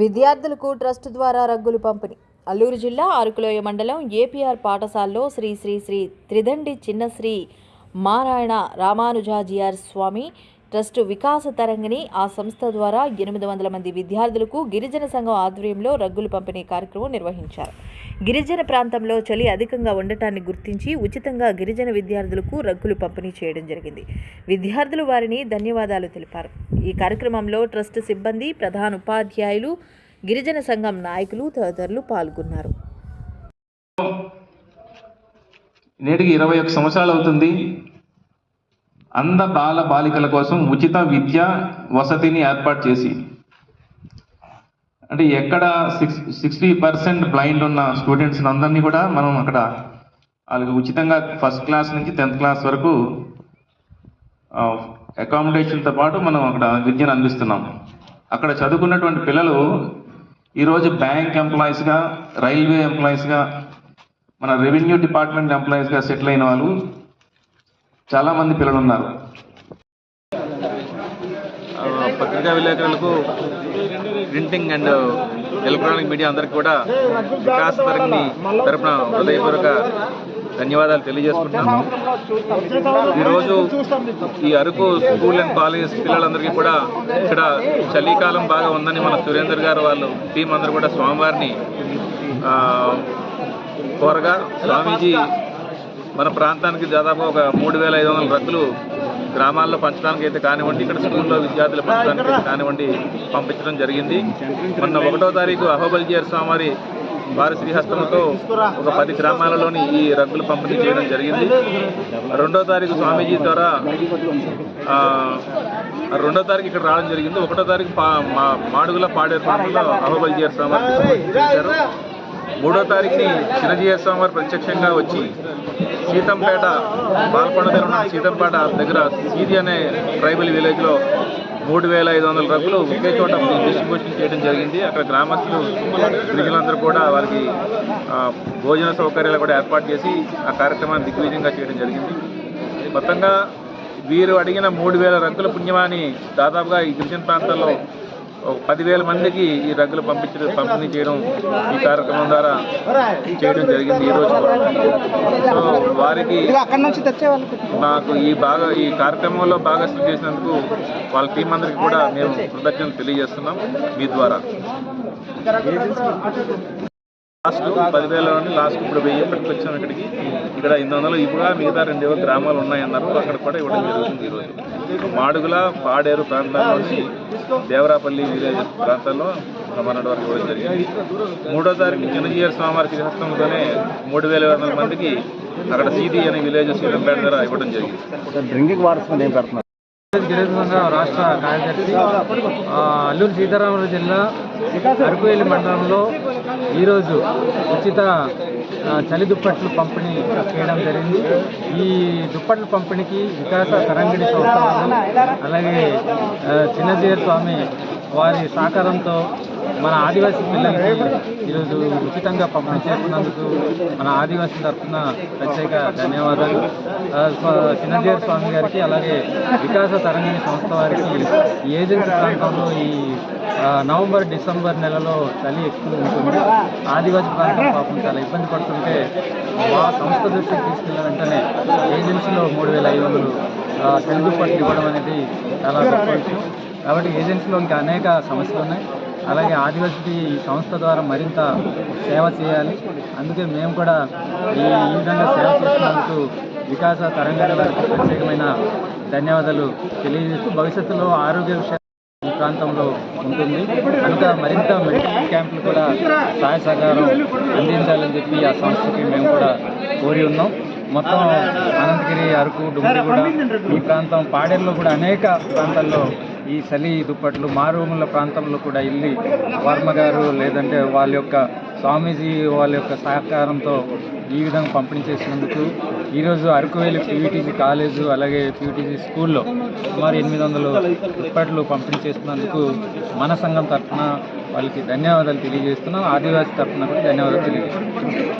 విద్యార్థులకు ట్రస్ట్ ద్వారా రగ్గులు పంపిణీ. అల్లూరు జిల్లా అరకులోయ మండలం ఏపీఆర్ పాఠశాలలో శ్రీ శ్రీ శ్రీ త్రిదండి చిన్నశ్రీ మారాయణ రామానుజాజియార్ స్వామి ట్రస్ట్ వికాస తరంగిణి ఆ సంస్థ ద్వారా ఎనిమిది వందల మంది విద్యార్థులకు గిరిజన సంఘం ఆధ్వర్యంలో రగ్గులు పంపిణీ కార్యక్రమం నిర్వహించారు. గిరిజన ప్రాంతంలో చలి అధికంగా ఉండటాన్ని గుర్తించి ఉచితంగా గిరిజన విద్యార్థులకు రగ్గులు పంపిణీ చేయడం జరిగింది. విద్యార్థులు వారిని ధన్యవాదాలు తెలిపారు. ఈ కార్యక్రమంలో ట్రస్ట్ సిబ్బంది ప్రధాన ఉపాధ్యాయులు గిరిజన సంఘం నాయకులు తదితరులు పాల్గొన్నారు. నేటికి ఇరవై ఒక సంవత్సరాలు అవుతుంది. అంధ బాల బాలికల కోసం ఉచిత విద్య వసతిని ఏర్పాటు చేసి అంటే ఎక్కడ సిక్స్ సిక్స్టీ పర్సెంట్ బ్లైండ్ ఉన్న స్టూడెంట్స్ అందరినీ కూడా మనం అక్కడ వాళ్ళకి ఉచితంగా ఫస్ట్ క్లాస్ నుంచి టెన్త్ క్లాస్ వరకు అకామిడేషన్తో పాటు మనం అక్కడ విద్యను అందిస్తున్నాం. అక్కడ చదువుకున్నటువంటి పిల్లలు ఈరోజు బ్యాంక్ ఎంప్లాయీస్గా రైల్వే ఎంప్లాయీస్గా మన రెవెన్యూ డిపార్ట్మెంట్ ఎంప్లాయీస్గా సెటిల్ అయిన వాళ్ళు చాలామంది పిల్లలు ఉన్నారు పత్రికా విలేకరులకు ప్రింటింగ్ అండ్ ఎలక్ట్రానిక్ మీడియా అందరికి కూడా వికాస్ తరంగి తరపున హృదయపూర్వక ధన్యవాదాలు తెలియజేసుకుంటున్నాము. ఈరోజు ఈ అరకు స్కూల్ అండ్ కాలేజ్ పిల్లలందరికీ కూడా ఇక్కడ చలికాలం బాగా ఉందని మన సురేందర్ గారు వాళ్ళు టీం అందరూ కూడా స్వామివారిని కోరగా స్వామీజీ మన ప్రాంతానికి దాదాపు ఒక మూడు వేల ఐదు వందల ట్రక్కులు గ్రామాల్లో పంచడానికి అయితే కానివ్వండి ఇక్కడ స్కూల్లో విద్యార్థులు పంచడానికి అయితే కానివ్వండి పంపించడం జరిగింది. మొన్న ఒకటో తారీఖు అహోబల్జియర్ స్వామివారి వారి శ్రీహస్తంతో ఒక పది గ్రామాలలోని ఈ రగ్గులు పంపిణీ చేయడం జరిగింది. రెండో తారీఖు స్వామీజీ ద్వారా రెండో తారీఖు ఇక్కడ రావడం జరిగింది. ఒకటో తారీఖు పా మా మాడుగుల పాడేరు ప్రాంతంలో అహోబల్జియర్ స్వామి మూడో తారీఖుని చిరంజీవి స్వామి ప్రత్యక్షంగా వచ్చి సీతంపేట బాల్కొండ దగ్గర సీతంపేట దగ్గర సీది అనే ట్రైబల్ విలేజ్లో మూడు వేల ఐదు వందల రగ్గులు ఒకే చోట డిస్ట్రిబ్యూషన్ చేయడం జరిగింది. అక్కడ గ్రామస్తులు గిరిజనులందరూ కూడా వారికి భోజన సౌకర్యాలు కూడా ఏర్పాటు చేసి ఆ కార్యక్రమాన్ని దిగ్విజయంగా చేయడం జరిగింది. మొత్తంగా వీరు అడిగిన మూడు వేల రంగుల పుణ్యమాని దాదాపుగా ఈ గిరిజన ప్రాంతాల్లో పదివేల మందికి ఈ రగ్గులు పంపించడం పంపిణీ చేయడం ఈ కార్యక్రమం ద్వారా చేయడం జరిగింది ఈ రోజు కూడా. సో వారికి నాకు ఈ బాగా ఈ కార్యక్రమంలో భాగస్వామ్యం చేసినందుకు వాళ్ళ టీం అందరికి కూడా మేము కృతజ్ఞతలు తెలియజేస్తున్నాం మీ ద్వారా. లాస్ట్ పదివేల నుండి లాస్ట్ ఇప్పుడు వెయ్యి ఎప్పటికి వచ్చాం ఇక్కడికి. ఇక్కడ ఎనిమిది వందలు ఇప్పుడు మిగతా రెండు గ్రామాలు ఉన్నాయన్నారు. అక్కడ కూడా ఇవ్వడం జరుగుతుంది ఈరోజు. మాడుగుల పాడేరు ప్రాంతాల్లోని దేవరాపల్లి విలేజ్ ప్రాంతాల్లో మొన్నటి వరకు ఇవ్వడం జరిగింది. మూడో తారీఖు చిన్నజీయర్ స్వామివారి శ్రీహస్తంతోనే మూడు వేల వందల మందికి అక్కడ సీది అనే విలేజ్ సీతంపేట దగ్గర ఇవ్వడం జరిగింది. డ్రింకింగ్ వాటర్స్ మీద ఏం పెడుతున్నారు? గిరిజన సంఘం రాష్ట్ర కార్యదర్శి అల్లూరు సీతారామరాజు జిల్లా అరకువేలి మండలంలో ఈరోజు ఉచిత చలి దుప్పట్లు పంపిణీ చేయడం జరిగింది. ఈ దుప్పట్లు పంపిణీకి వికాస తరంగిణి సంస్థ అలాగే చిన్నజీర స్వామి వారి సహకారంతో మన ఆదివాసీ పిల్లలకి ఈరోజు ఉచితంగా పంపిణీ చేస్తున్నందుకు మన ఆదివాసీ తరఫున ప్రత్యేక ధన్యవాదాలు. ఆ, స్వామి గారికి అలాగే వికాస తరంగిణి సంస్థ వారికి ఈ ఏజెన్సీ ప్రాంతంలో ఈ నవంబర్ డిసెంబర్ నెలలో చలి ఎక్కువ ఉంటుంది. ఆదివాసీ ప్రాంతం పాపం చాలా ఇబ్బంది పడుతుంటే మా సంస్థ దృష్టికి తీసుకెళ్ళిన వెంటనే ఏజెన్సీలో మూడు వేల ఐదు వందలు తెలుగు పట్టు ఇవ్వడం అనేది చాలా గొప్ప విషయం. కాబట్టి ఏజెన్సీలో ఇంకా అనేక సమస్యలు ఉన్నాయి. అలాగే ఆదివాసీ ఈ సంస్థ ద్వారా మరింత సేవ చేయాలి. అందుకే మేము కూడా ఈ ఈ విధంగా సేవ చేస్తున్నందుకు వికాస తరంగాల వారికి ప్రత్యేకమైన ధన్యవాదాలు తెలియజేస్తూ భవిష్యత్తులో ఆరోగ్య విషయాలు ఈ ప్రాంతంలో ఉంటుంది. కనుక మరింత మెడికల్ క్యాంపులు కూడా సహాయ సహకారం అందించాలని చెప్పి ఆ సంస్థకి మేము కూడా కోరి ఉన్నాం. మొత్తం అనంతగిరి అరకు డుమ్మిడిగూడ ఈ ప్రాంతం పాడేరులో కూడా అనేక ప్రాంతాల్లో ఈ చలి దుప్పట్లు మారుమూల ప్రాంతంలో కూడా వెళ్ళి వర్మ గారు లేదంటే వాళ్ళ యొక్క స్వామీజీ వాళ్ళ యొక్క సహకారంతో ఈ విధంగా పంపిణీ చేసినందుకు ఈరోజు అరకువేలి పీవీటీసీ కాలేజు అలాగే పీవీటీసీ స్కూల్లో సుమారు ఎనిమిది వందలు దుప్పట్లు పంపిణీ చేస్తున్నందుకు మన సంఘం తరఫున వాళ్ళకి ధన్యవాదాలు తెలియజేస్తున్నాం. ఆదివాసీ తరఫున కూడా ధన్యవాదాలు తెలియజేస్తున్నాం.